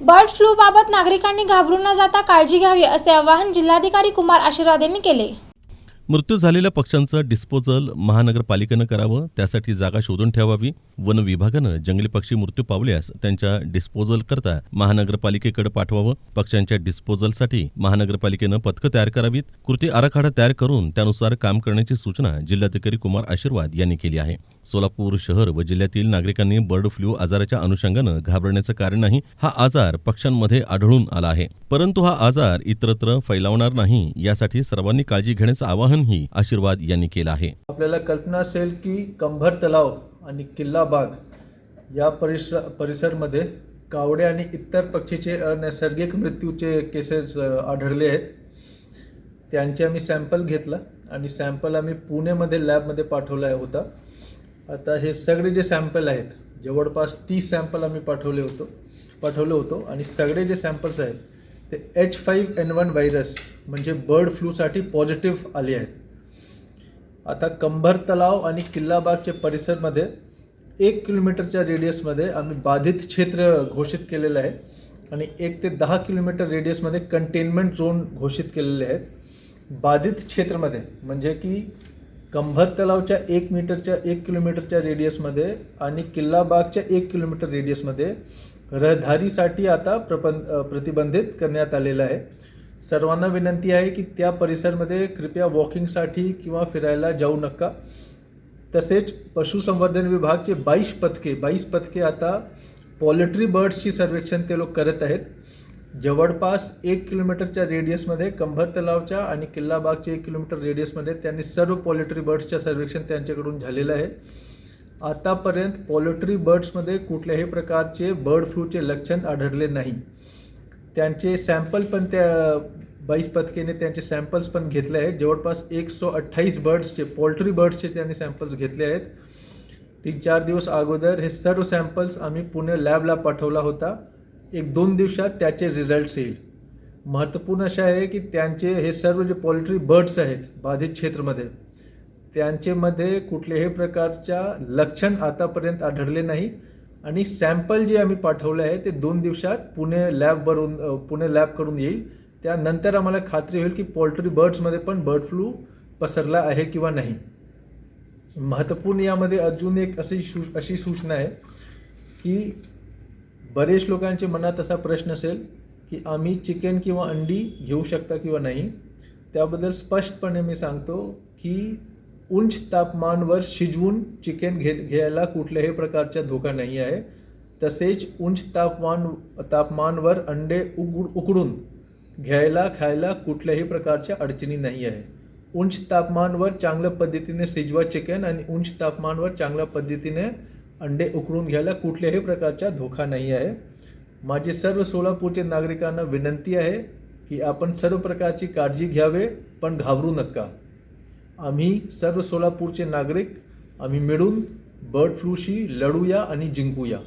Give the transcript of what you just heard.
Bird flu बाबत नागरिकांनी घाबरून न जाता काळजी घ्यावी असे आवाहन जिल्हाधिकारी कुमार आशीर्वाद यांनी केले. मृत्यू झालेल्या पक्ष्यांचं डिस्पोजल महानगरपालिकेनं करावं त्यासाठी जागा शोधून ठेवावी. वन विभागानं जंगली पक्षी मृत्यू पावल्यास त्यांच्या डिस्पोजल करता महानगरपालिकेकडे पाठवावं. पक्ष्यांच्या डिस्पोजलसाठी महानगरपालिकेनं पथकं तयार करावीत. कृती आराखडा तयार करून त्यानुसार काम करण्याची सूचना जिल्हाधिकारी कुमार आशीर्वाद यांनी केली आहे. सोलापूर शहर व जिल्ह्यातील नागरिकांनी बर्ड फ्लू आजाराच्या अनुषंगानं घाबरण्याचं कारण नाही हा आजार पक्ष्यांमध्ये आढळून आला आहे. परंतु हा आजार इतरत्र फैलावणार नाही यासाठी सर्वांनी काळजी घेण्याचं आवाहन आवाहनही आशीर्वाद यांनी केलं आहे. आपल्याला कल्पना असेल की कंभर तलाव आणि किल्ला बाग या परिसर परिसरमध्ये कावडे आणि इतर पक्षीचे नैसर्गिक मृत्यूचे केसेस आढळले आहेत. त्यांचे आम्ही सॅम्पल घेतला आणि सॅम्पल आम्ही पुणेमध्ये लॅबमध्ये पाठवला होता. आता हे सगळे जे सॅम्पल आहेत जवळपास तीस सॅम्पल आम्ही पाठवले होतो पाठवलं होतो आणि सगळे जे सॅम्पल्स आहेत ते H five N one virus म्हणजे बर्ड फ्लूसाठी पॉझिटिव्ह आले आहेत. आता कंभर तलाव आणि किल्लाबागच्या परिसरमध्ये एक किलोमीटरच्या रेडियसमध्ये आम्ही बाधित क्षेत्र घोषित केलेलं आहे आणि एक ते दहा किलोमीटर रेडियसमध्ये कंटेनमेंट झोन घोषित केलेले आहेत. बाधित क्षेत्रामध्ये म्हणजे की कंभर तलावच्या एक मीटरच्या एक किलोमीटरच्या रेडियसमध्ये आणि किल्लाबागच्या एक किलोमीटर रेडियसमध्ये रहदारीसाठी आता प्रपं प्रतिबंधित करण्यात आलेलं आहे. सर्वांना विनंती आहे की त्या परिसरमध्ये कृपया वॉकिंगसाठी किंवा फिरायला जाऊ नका. तसेच पशुसंवर्धन विभागचे बाईस पथके बाईस पथके आता पॉलिट्री बर्ड्सची सर्वेक्षण ते लोक करत आहेत. जवळपास एक किलोमीटरच्या रेडियसमध्ये कंभर तलावच्या आणि किल्लाबागच्या एक किलोमीटर रेडियसमध्ये त्यांनी सर्व पॉलिट्री बर्ड्सच्या सर्वेक्षण त्यांच्याकडून झालेलं आहे. आतापर्यंत पॉल्ट्री बर्ड्समध्ये कुठल्याही प्रकारचे बर्ड फ्लूचे लक्षण आढळले नाही. त्यांचे सॅम्पल पण त्या बाईस पथकेने त्यांचे सॅम्पल्स पण घेतले आहेत. जवळपास एक सो अठ्ठावीस बर्ड्सचे पोल्ट्री बर्ड्सचे त्यांनी सॅम्पल्स घेतले आहेत. तीन चार दिवस अगोदर हे सर्व सॅम्पल्स आम्ही पुणे लॅबला पाठवला होता. एक दोन दिवसात त्याचे रिझल्ट्स येईल. महत्त्वपूर्ण असे आहे की त्यांचे हे सर्व जे पोल्ट्री बर्ड्स आहेत बाधित क्षेत्रामध्ये त्यांचेमध्ये कुठल्याही प्रकारच्या लक्षण आतापर्यंत आढळले नाही. आणि सॅम्पल जे आम्ही पाठवले आहे ते दोन दिवसात पुणे लॅबवरून पुणे लॅबकडून येईल. त्यानंतर आम्हाला खात्री होईल की पोल्ट्री बर्ड्समध्ये पण बर्ड फ्लू पसरला आहे किंवा नाही. महत्त्वपूर्ण यामध्ये अजून एक अशी सू अशी सूचना आहे की बरेच लोकांच्या मनात असा प्रश्न असेल की आम्ही चिकन किंवा अंडी घेऊ शकता किंवा नाही. त्याबद्दल स्पष्टपणे मी सांगतो की उंच तापमानवर शिजवून चिकन घे घ्यायला कुठल्याही प्रकारचा धोका नाही आहे. तसेच उंच तापमान तापमानवर अंडे उग उकडून घ्यायला खायला कुठल्याही प्रकारच्या अडचणी नाही आहे. उंच तापमानवर चांगल्या पद्धतीने शिजवा चिकन आणि उंच तापमानवर चांगल्या पद्धतीने अंडे उकडून घ्यायला कुठल्याही प्रकारचा धोका नाही आहे. माझे सर्व सोलापूरचे नागरिकांना विनंती आहे की आपण सर्व प्रकारची काळजी घ्यावे पण घाबरू नका. आम्ही सर्व सोलापूरचे नागरिक आम्ही मिळून बर्ड फ्लूशी लढूया आणि जिंकूया.